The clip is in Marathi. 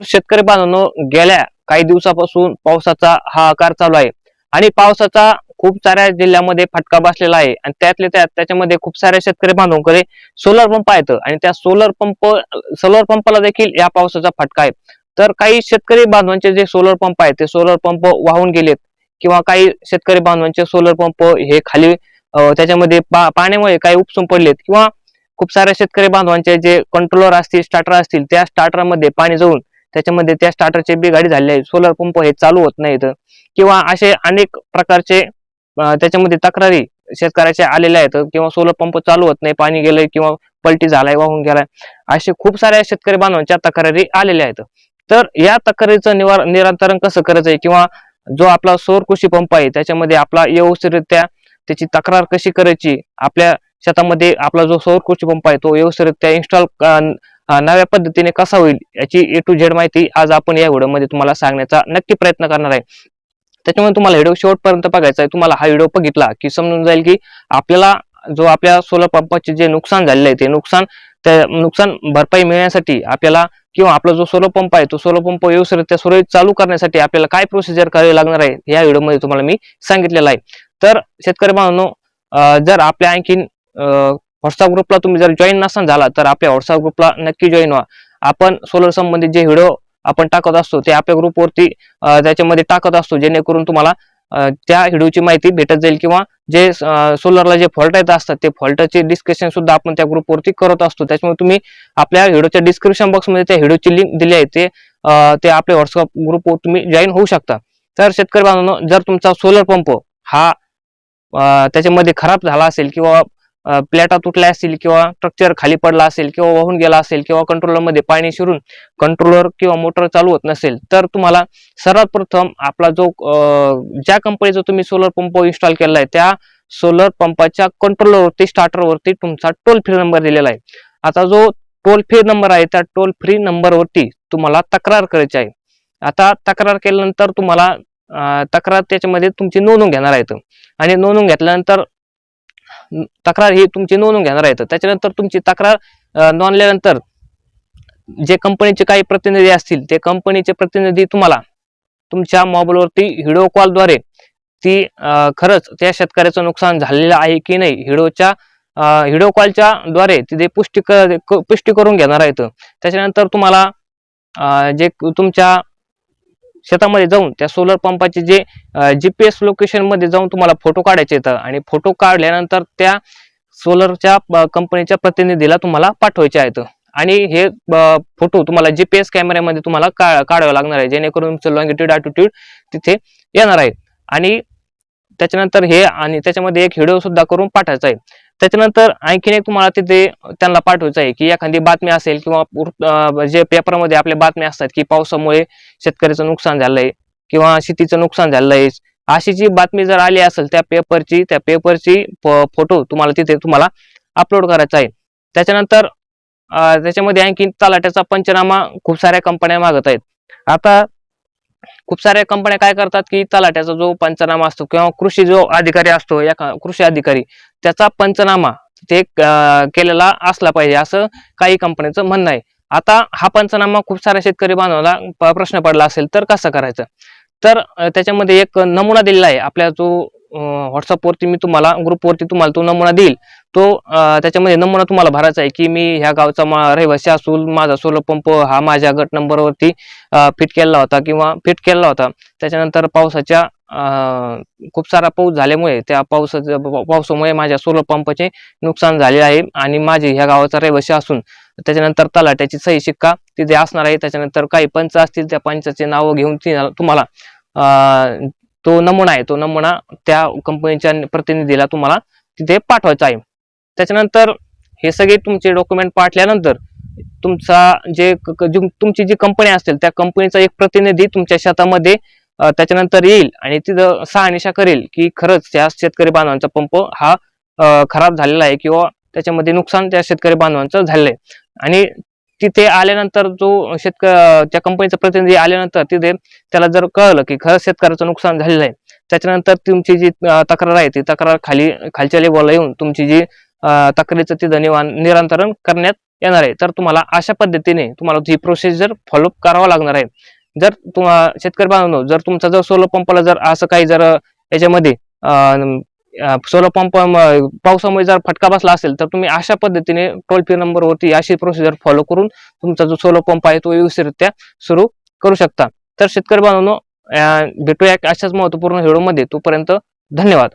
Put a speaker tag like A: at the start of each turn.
A: शेतकरी बांधवांनो गेल्या काही दिवसापासून पावसाचा हा आकार चालू आहे. आणि पावसाचा खूप साऱ्या जिल्ह्यामध्ये फटका बसलेला आहे. आणि त्यातले त्यात त्याच्यामध्ये खूप साऱ्या शेतकरी बांधवांकडे सोलर पंप आहेत. आणि त्या सोलर पंप सोलर पंपाला देखील या पावसाचा फटका आहे. तर काही शेतकरी बांधवांचे जे सोलर पंप आहेत ते सोलर पंप वाहून गेलेत. किंवा काही शेतकरी बांधवांचे सोलर पंप हे खाली त्याच्यामध्ये पा- पाण्यामुळे काही उपसून पडलेत. किंवा खूप साऱ्या शेतकरी बांधवांचे जे कंट्रोलर असतील स्टार्टर असतील त्या स्टार्टरमध्ये पाणी जाऊन त्याच्यामध्ये त्या स्टार्टरचे बिघाडी झाले आहे सोलर पंप हे चालू होत नाहीत. किंवा असे अनेक प्रकारचे त्याच्यामध्ये तक्रारी शेतकऱ्याच्या आलेल्या आहेत. किंवा सोलर पंप चालू होत नाही पाणी गेलंय किंवा पलटी झालाय वाहून गेलाय. असे खूप साऱ्या शेतकरी बांधवांच्या तक्रारी आलेल्या आहेत. तर या तक्रारीचं निवार निरांतरण कसं करायचंय? किंवा जो आपला सौर कृषी पंप आहे त्याच्यामध्ये आपला व्यवस्थितरित्या त्याची तक्रार कशी करायची? आपल्या शेतामध्ये आपला जो सौर कृषी पंप आहे तो व्यवस्थितरित्या इन्स्टॉल नव्या पद्धतीने कसा होईल याची ए टू झेड माहिती आज आपण या व्हिडिओमध्ये तुम्हाला सांगण्याचा नक्की प्रयत्न करणार आहे. त्याच्यामुळे तुम्हाला व्हिडिओ शेवटपर्यंत बघायचा आहे. तुम्हाला हा व्हिडिओ बघितला की समजून जाईल की आपल्याला जो आपल्या सोलर पंपाचे जे नुकसान झालेलं आहे ते नुकसान त्या नुकसान भरपाई मिळण्यासाठी आपल्याला किंवा आपला जो सोलर पंप आहे तो सोलर पंप व्यवस्थितरित्या सुरळीत चालू करण्यासाठी आपल्याला काय प्रोसिजर करावी लागणार आहे या व्हिडिओमध्ये तुम्हाला मी सांगितलेलं आहे. तर शेतकरी बांधवांनो जर आपल्या आणखीन व्हॉट्सअप ग्रुपला तुम्ही जर जॉईन नसाल झाला तर आपल्या व्हॉट्सअप ग्रुपला नक्की जॉईन व्हा. आपण सोलर संबंधित जे व्हिडिओ आपण टाकत असतो ते आपल्या ग्रुपवरती त्याच्यामध्ये टाकत असतो जेणेकरून तुम्हाला त्या व्हिडिओची माहिती भेटत जाईल किंवा जे सोलरला जे फॉल्ट येत असतात ते फॉल्टचे डिस्कशन सुद्धा आपण त्या ग्रुपवरती करत असतो. त्याच्यामुळे तुम्ही आपल्या व्हिडिओच्या डिस्क्रिप्शन बॉक्समध्ये त्या व्हिडिओची लिंक दिली आहे ते ते आपल्या व्हॉट्सअप ग्रुपवर तुम्ही जॉईन होऊ शकता. तर शेतकरी बांधवांनो जर तुमचा सोलर पंप हा त्याच्यामध्ये खराब झाला असेल किंवा प्लॅटा तुटल्या असतील किंवा स्ट्रक्चर खाली पडला असेल किंवा वाहून गेला असेल किंवा कंट्रोलरमध्ये पाणी शिरून कंट्रोलर किंवा मोटर चालू होत नसेल तर तुम्हाला सर्वात प्रथम आपला जो ज्या कंपनीचा तुम्ही सोलर पंप इन्स्टॉल केला आहे त्या सोलर पंपाच्या कंट्रोलरवरती स्टार्टरवरती तुमचा टोल फ्री नंबर दिलेला आहे. आता जो टोल फ्री नंबर आहे त्या टोल फ्री नंबरवरती तुम्हाला तक्रार करायची आहे. आता तक्रार केल्यानंतर तुम्हाला तक्रार त्याच्यामध्ये तुमची नोंदवून घेणार आहेत. आणि नोंदवून घेतल्यानंतर तक्रार ही तुमची नोंदवून घेणार आहेत. त्याच्यानंतर तुमची तक्रार नोंदल्यानंतर जे कंपनीचे काही प्रतिनिधी असतील ते कंपनीचे प्रतिनिधी तुम्हाला तुमच्या मोबाईलवरती व्हिडिओ कॉलद्वारे ती खरंच त्या शेतकऱ्याचं नुकसान झालेलं आहे की नाही हिडोच्या व्हिडिओ कॉलच्या द्वारे तिथे पुष्टी क- पुष्टी करून घेणार आहेत. त्याच्यानंतर तुम्हाला जे तुमच्या शेतामध्ये जाऊन त्या सोलर पंपाचे जे जी पी एस लोकेशनमध्ये जाऊन तुम्हाला फोटो काढायचे येतं आणि फोटो काढल्यानंतर त्या सोलरच्या कंपनीच्या प्रतिनिधीला तुम्हाला पाठवायचे आहेत. आणि हे फोटो तुम्हाला जी पी एस कॅमेऱ्यामध्ये तुम्हाला का- लागणार आहे. जेणेकरून तुमचं लॉंगिट्यूड ॲटिट्यूड तिथे येणार आहे. आणि त्याच्यानंतर हे आणि त्याच्यामध्ये एक व्हिडिओ सुद्धा करून पाठवायचा आहे. त्याच्यानंतर आणखीन एक तुम्हाला तिथे त्यांना पाठवायचं आहे की एखादी बातमी असेल किंवा जे पेपरमध्ये आपल्या बातम्या असतात की पावसामुळे शेतकऱ्याचं नुकसान झालंय किंवा शेतीचं नुकसान झालंय अशी जी बातमी जर आली असेल त्या पेपरची त्या पेपरची फोटो तुम्हाला तिथे तुम्हाला अपलोड करायचा आहे. त्याच्यानंतर त्याच्यामध्ये आणखी तलाट्याचा पंचनामा खूप साऱ्या कंपन्या मागत आहेत. आता खूप साऱ्या कंपन्या काय करतात की तलाट्याचा जो पंचनामा असतो किंवा कृषी जो अधिकारी असतो या कृषी अधिकारी त्याचा पंचनामा ते केलेला असला पाहिजे असं काही कंपन्यांचं म्हणणं आहे. आता हा पंचनामा खूप साऱ्या शेतकरी बांधवाला प्रश्न पडला असेल तर कसं करायचं? तर त्याच्यामध्ये एक नमुना दिलेला आहे. आपल्या जो व्हॉट्सअपवरती मी तुम्हाला ग्रुपवरती तुम्हाला तो नमुना देईल. तो त्याच्यामध्ये नमुना तुम्हाला भरायचा आहे की मी ह्या गावचा मा- रहिवासी असून माझा सोलर पंप हा माझ्या गट नंबरवरती फिट केलेला होता किंवा फिट केलेला होता. त्याच्यानंतर पावसाच्या खूप सारा पाऊस झाल्यामुळे त्या पावसाच्या पावसामुळे माझ्या सोलर पंपाचे नुकसान झाले आहे आणि माझे ह्या गावाचा रहिवासी असून त्याच्यानंतर तलाट्याची सही शिक्का तिथे असणार आहे. त्याच्यानंतर काही पंच असतील त्या पंचाचे नावं घेऊन ती- तुम्हाला तो नमुना आहे तो नमुना त्या कंपनीच्या प्रतिनिधीला तुम्हाला तिथे पाठवायचा आहे. त्याच्यानंतर हे सगळे तुमचे डॉक्युमेंट पाठल्यानंतर तुमचा जे क- तुमची जी कंपनी असेल त्या कंपनीचा एक प्रतिनिधी तुमच्या शेतामध्ये त्याच्यानंतर येईल आणि तिथं सहानिशा करेल की खरंच त्या शेतकरी बांधवांचा पंप हा खराब झालेला आहे किंवा त्याच्यामध्ये नुकसान त्या शेतकरी बांधवांचं झालेलं आहे आणि तिथे आल्यानंतर जो शेतक त्या कंपनीचा प्रतिनिधी आल्यानंतर तिथे त्याला जर कळलं की खरंच शेतकऱ्याचं नुकसान झालेलं आहे त्याच्यानंतर तुमची जी तक्रार आहे ती तक्रार खाली खालच्या लेवलला येऊन तुमची जी तक्रारीचं तिथं निवान निरांतरण करण्यात येणार आहे. तर तुम्हाला अशा पद्धतीने तुम्हाला ही प्रोसिजर फॉलोअप करावा लागणार आहे. जर तुम्हा शेतकरी बांधवांनो जर तुमचा जर सोलर पंपाला जर असं काही जर याच्यामध्ये सोलर पंप पावसामुळे जर फटका बसला असेल तर तुम्ही अशा पद्धतीने टोल फ्री नंबरवरती अशी प्रोसिजर फॉलो करून तुमचा जो सोलर पंप आहे तो व्यवस्थितरित्या सुरू करू शकता. तर शेतकरी बांधवांनो भेटूया अशाच महत्त्वपूर्ण व्हिडिओमध्ये तोपर्यंत धन्यवाद.